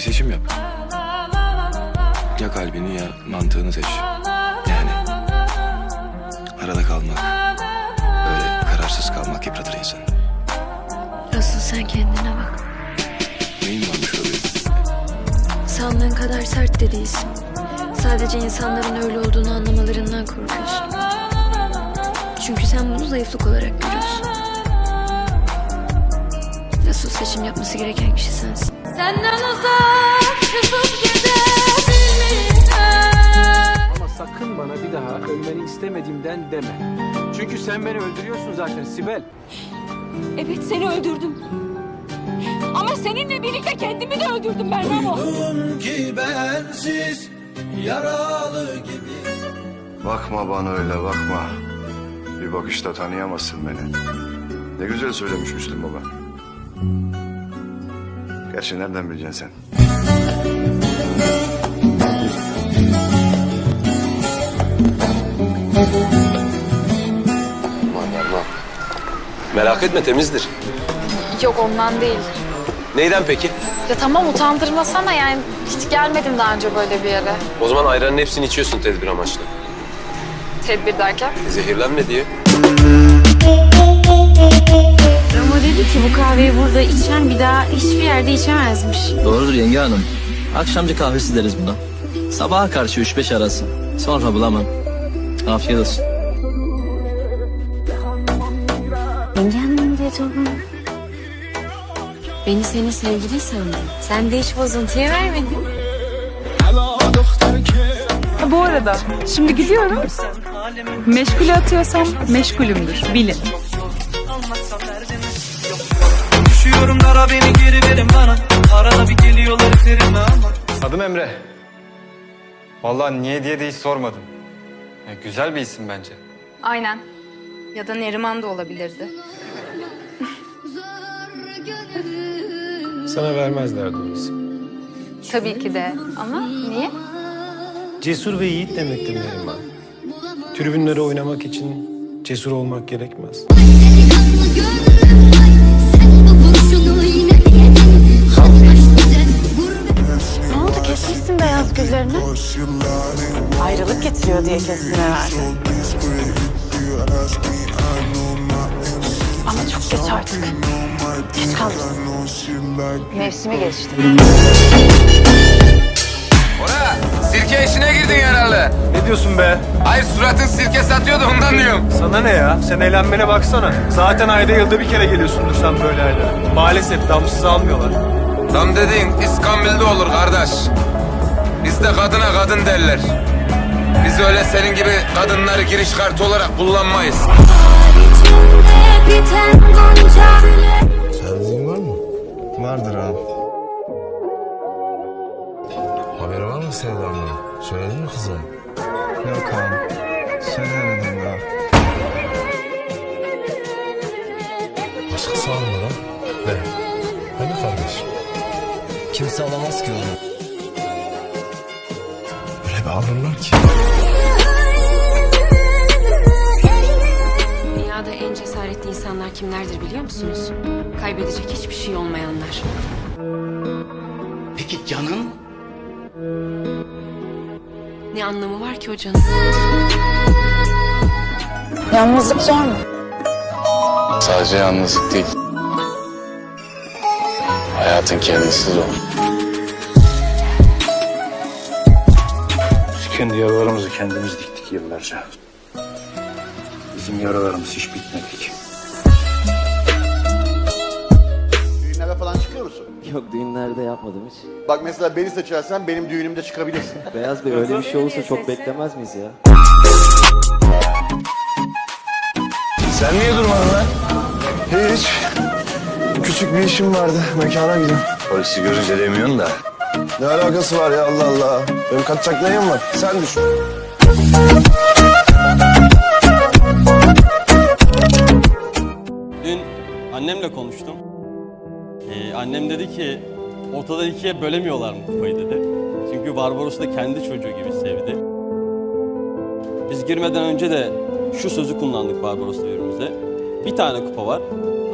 Bir seçim yap. Ya kalbini ya mantığını seç. Yani arada kalmak, böyle kararsız kalmak yıpratır insanı. Asıl sen kendine bak. Neyin varmış oluyor? Sandığın kadar sert de değilsin. Sadece insanların öyle olduğunu anlamalarından korkuyorsun. Çünkü sen bunu zayıflık olarak görüyorsun. Asıl seçim yapması gereken kişi sensin. Senden uzak çıkıp gidebilmeyi Ama sakın bana bir daha ölmeni istemediğimden deme. Çünkü sen beni öldürüyorsun zaten Sibel. Evet seni öldürdüm. Ama seninle birlikte kendimi de öldürdüm ben Ramo. ki bensiz yaralı gibi Bakma bana öyle bakma. Bir bakışta tanıyamazsın beni. Ne güzel söylemiş Müslüm Baba. Gerçi nereden bileceksin sen? Merak etme temizdir. Yok ondan değil. Neyden peki? Ya tamam utandırmasana yani hiç gelmedim daha önce böyle bir yere. O zaman ayranın hepsini içiyorsun tedbir amaçlı. Tedbir derken. Zehirlenme diye. Ramo dedi ki bu kahveyi burada içen bir daha hiçbir yerde içemezmiş. Doğrudur yenge hanım. Akşamcı kahvesi deriz buna. Sabaha karşı üç beş arası. Sonra bulamam. Afiyet olsun. Yenge hanım diye torun. Beni senin sevgilin sandı. Sen de hiç bozuntuya vermedin. Bu arada şimdi gidiyorum. Meşgule atıyorsam meşgulümdür. Bilin. Düşüyorum dara beni geri verin bana Arada bir geliyorlar üzerime ama Adım Emre. Vallahi niye diye de hiç sormadım. Ya, güzel bir isim bence. Aynen. Ya da Neriman da olabilirdi. Sana vermezlerdi o isim. Tabii ki de. Ama niye? Cesur ve yiğit demektir Neriman. Tribünlere oynamak için cesur olmak gerekmez. Ne oldu kesmişsin beyaz güllerini? Ayrılık getiriyor diye kestin herhalde. Ama çok geç artık. Geç kalmışsın. Mevsimi geçti. Sirke işine girdin herhalde. Ne diyorsun be? Hayır suratın sirke satıyordu ondan diyorum. Sana ne ya? Sen eğlenmene baksana. Zaten ayda yılda bir kere geliyorsundur sen böyle ayda. Maalesef damsız almıyorlar. Tam dediğin İskambil'de olur kardeş. Bizde kadına kadın derler. Biz öyle senin gibi kadınları giriş kartı olarak kullanmayız. Sevdiğin var mı? Vardır abi. Haberi var mı Sevda'mdan? Söyledin mi kıza? Yok abi. Söylemedim daha. Başkası alma lan. Ne? Hani kardeşim? Kimse alamaz ki onu. Öyle bir alırlar ki. Dünyada en cesaretli insanlar kimlerdir biliyor musunuz? Kaybedecek hiçbir şey olmayanlar. Peki canın? Ne anlamı var ki o canın? Yalnızlık zor mu? Sadece yalnızlık değil. Hayatın kendisi zor. Biz kendi yaralarımızı kendimiz diktik yıllarca. Bizim yaralarımız hiç bitmedi Yok düğünlerde yapmadım hiç. Bak mesela beni seçersen benim düğünümde çıkabilirsin. Beyaz Bey öyle bir şey olursa çok beklemez miyiz ya? Sen niye durmadın lan? Hiç. Küçük bir işim vardı. Mekana gidiyorum. Polisi görünce demiyorsun da. Ne alakası var ya Allah Allah. Benim kaçacak neyim var? Sen düşün. Dün annemle konuştum. Ee, annem dedi ki ortada ikiye bölemiyorlar kupayı dedi. Çünkü Barbaros da kendi çocuğu gibi sevdi. Biz girmeden önce de şu sözü kullandık Barbaros'la birbirimize. Bir tane kupa var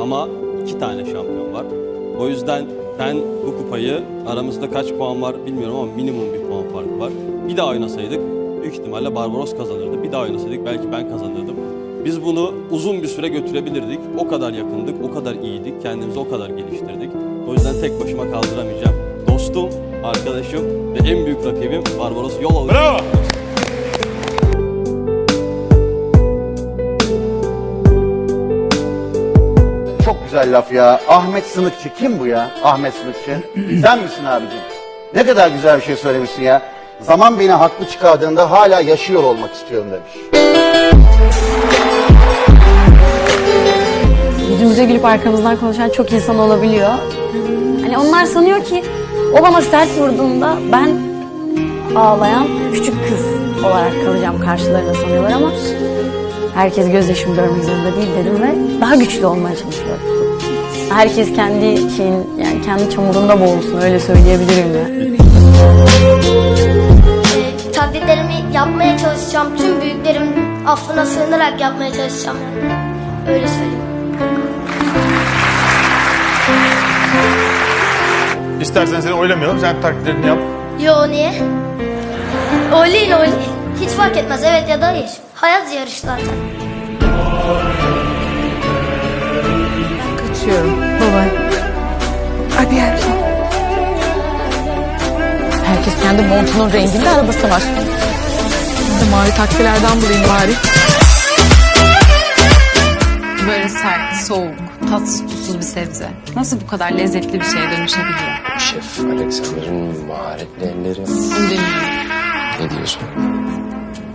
ama iki tane şampiyon var. O yüzden Ben bu kupayı aramızda kaç puan var bilmiyorum ama minimum bir puan farkı var. Bir daha oynasaydık büyük ihtimalle Barbaros kazanırdı. Bir daha oynasaydık belki ben kazanırdım. Biz bunu uzun bir süre götürebilirdik. O kadar yakındık, o kadar iyiydik, kendimizi o kadar geliştirdik. O yüzden tek başıma kaldıramayacağım. Dostum, arkadaşım ve en büyük rakibim Barbaros yol alır. Bravo! Çok güzel laf ya. Ahmet Sınıkçı. Kim bu ya? Ahmet Sınıkçı. Sen misin abicim? Ne kadar güzel bir şey söylemişsin ya. Zaman beni haklı çıkardığında hala yaşıyor olmak istiyorum demiş. Yüzümüze gülüp arkamızdan konuşan çok insan olabiliyor. Hani onlar sanıyor ki o bana sert vurduğunda ben ağlayan küçük kız olarak kalacağım karşılarında sanıyorlar ama herkes gözyaşımı görmek zorunda değil dedim ve daha güçlü olmaya çalışıyorum. Herkes kendi şeyin yani kendi çamurunda boğulsun öyle söyleyebilirim ya. taklitlerimi yapmaya çalışacağım. Tüm büyüklerimin affına sığınarak yapmaya çalışacağım. Öyle söyleyeyim. İstersen seni oylamayalım. Sen taklitlerini yap. Yo niye? Oynayın oynayın. Hiç fark etmez evet ya da hayır. Hayat yarış zaten. Kaçıyorum. Baba. Hadi gel. Herkes kendi montunun renginde arabası var. Bir de mavi taksilerden bulayım bari. Böyle sert, soğuk, tatsız tuzsuz bir sebze. Nasıl bu kadar lezzetli bir şeye dönüşebiliyor? Şef Alexander'ın maharetli elleri. Ne diyorsun?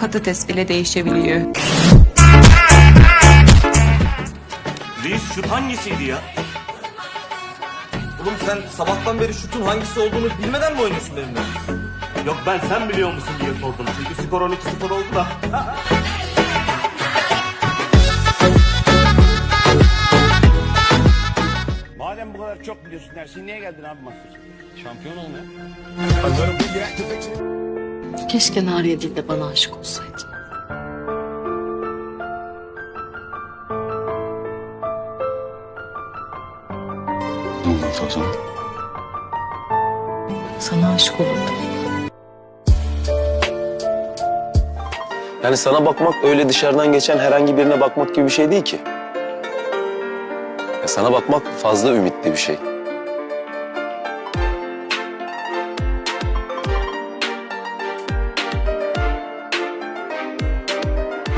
Patates bile değişebiliyor. Reis şut hangisiydi ya? Oğlum sen sabahtan beri şutun hangisi olduğunu bilmeden mi oynuyorsun benimle? Yok ben sen biliyor musun diye sordum. Çünkü skor 12-0 oldu da. Madem bu kadar çok biliyorsun her şeyi niye geldin abi masaya? Şampiyon olmaya. Keşke Nariye değil de bana aşık olsaydı. Ne oldu o zaman? Sana aşık olurdum. Yani sana bakmak öyle dışarıdan geçen herhangi birine bakmak gibi bir şey değil ki. Sana bakmak fazla ümitli bir şey.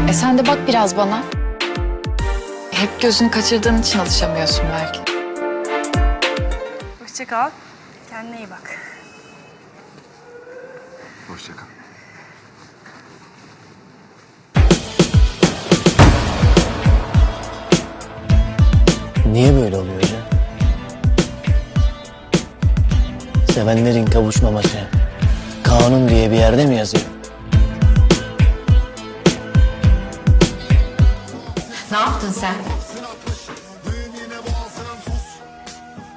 E sen de bak biraz bana. Hep gözünü kaçırdığın için alışamıyorsun belki. Hoşça kal. Kendine iyi bak. Hoşça kal. Niye böyle oluyor hocam? Sevenlerin kavuşmaması kanun diye bir yerde mi yazıyor? Ne yaptın sen?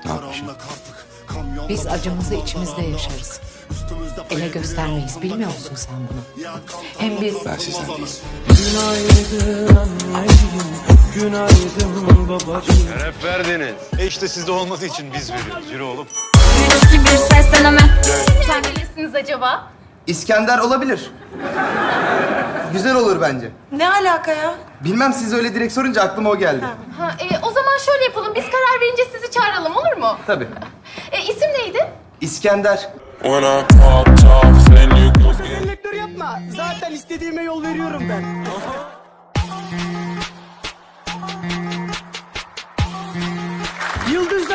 Ne yapmışım? Biz acımızı içimizde yaşarız. Ele göstermeyiz. Bilmiyor musun sen bunu? Hem biz Ben sizden değilim. Şeref verdiniz. E işte sizde olmadığı için biz veriyoruz. Yürü oğlum. bir sesleneme. Sen bilirsiniz acaba? İskender olabilir. Güzel olur bence. Ne alaka ya? Bilmem siz öyle direkt sorunca aklıma o geldi. Ha, e, o zaman şöyle yapalım. Biz karar verince sizi çağıralım olur mu? Tabii. E, isim neydi? İskender. Selektör yapma. Zaten istediğime yol veriyorum ben.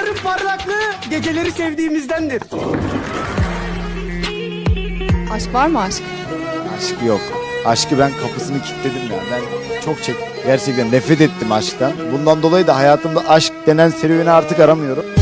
Yıldızların parlaklığı geceleri sevdiğimizdendir. Aşk var mı aşk? Aşk yok. Aşkı ben kapısını kilitledim ya. Ben çok çek gerçekten nefret ettim aşktan. Bundan dolayı da hayatımda aşk denen serüveni artık aramıyorum.